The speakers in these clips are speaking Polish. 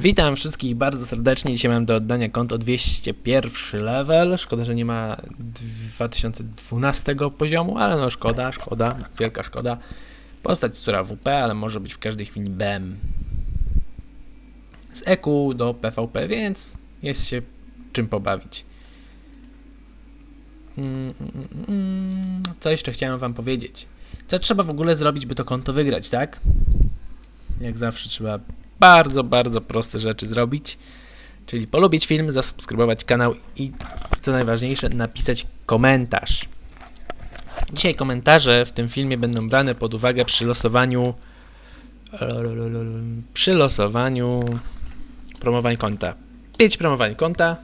Witam wszystkich bardzo serdecznie. Dzisiaj mam do oddania konto 201 level. Szkoda, że nie ma 2012 poziomu, ale no szkoda, szkoda, wielka szkoda. Postać która WP, ale może być w każdej chwili BM. Z EQ do PvP, więc jest się czym pobawić. Co jeszcze chciałem wam powiedzieć? Co trzeba w ogóle zrobić, by to konto wygrać, tak? Jak zawsze trzeba bardzo, bardzo proste rzeczy zrobić. Czyli polubić film, zasubskrybować kanał i co najważniejsze, napisać komentarz. Dzisiaj komentarze w tym filmie będą brane pod uwagę przy losowaniu przy losowaniu promowań konta. 5 promowań konta.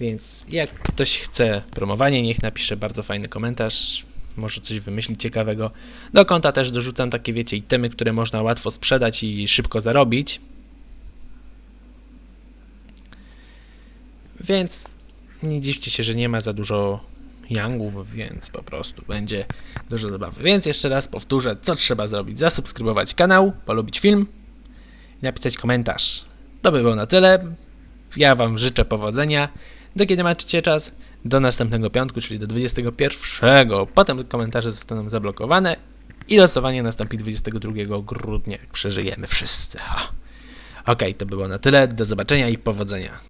Więc jak ktoś chce promowanie, niech napisze bardzo fajny komentarz. Może coś wymyśli ciekawego. Do konta też dorzucam takie, wiecie, itemy, które można łatwo sprzedać i szybko zarobić. Więc nie dziwcie się, że nie ma za dużo yangów, więc po prostu będzie dużo zabawy. Więc jeszcze raz powtórzę, co trzeba zrobić. Zasubskrybować kanał, polubić film napisać komentarz. To by było na tyle. Ja Wam życzę powodzenia. Do kiedy macie czas? Do następnego piątku, czyli do 21. Potem komentarze zostaną zablokowane i losowanie nastąpi 22 grudnia, jak przeżyjemy wszyscy. Okej, to było na tyle. Do zobaczenia i powodzenia.